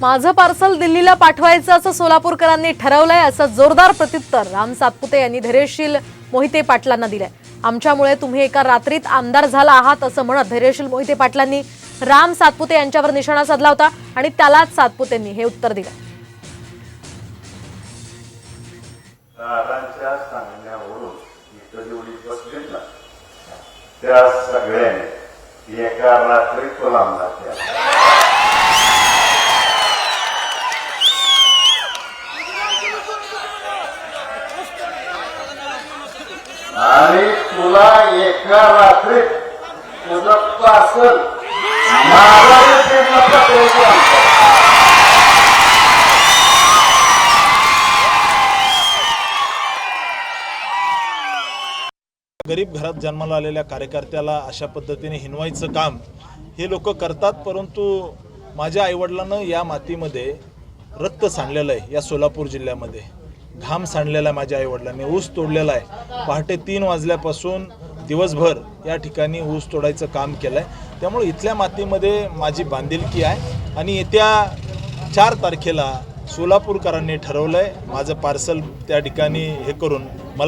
माझं पार्सल दिल्लीला पाठवायचं असं सोलापूरकरांनी ठरवलंय असं जोरदार प्रत्युत्तर राम सातपुते यांनी धैर्यशील मोहिते पाटलांना दिलंय. आमच्यामुळे तुम्ही एका रात्रीत आमदार झाला आहात असं म्हणत धैर्यशील मोहिते पाटलांनी राम सातपुते यांच्यावर निशाणा साधला होता आणि त्यालाच सातपुतेंनी हे उत्तर दिलं. त्या एका रात्रीत आणि तुला एका रात्रीत तुझं पासन गरीब घरात जन्माला आलेल्या कार्यकर्त्याला अशा पद्धतीने हिनवायचं काम हे लोक करतात परंतु माझ्या आईवडिलांना या मातीमध्ये रक्त सांडलेलं आहे या सोलापूर जिल्ह्यामध्ये. घाम सांडलेला आहे माझ्या आईवडिलांनी ऊस तोडलेला आहे. पहाटे तीन वाजल्यापासून दिवसभर या ठिकाणी ऊस तोडायचं काम केलं आहे त्यामुळे इथल्या मातीमध्ये माझी बांधिलकी आहे आणि येत्या चार तारखेला सोलापूरकरांनी ठरवलं आहे माझं पार्सल त्या ठिकाणी हे करून मला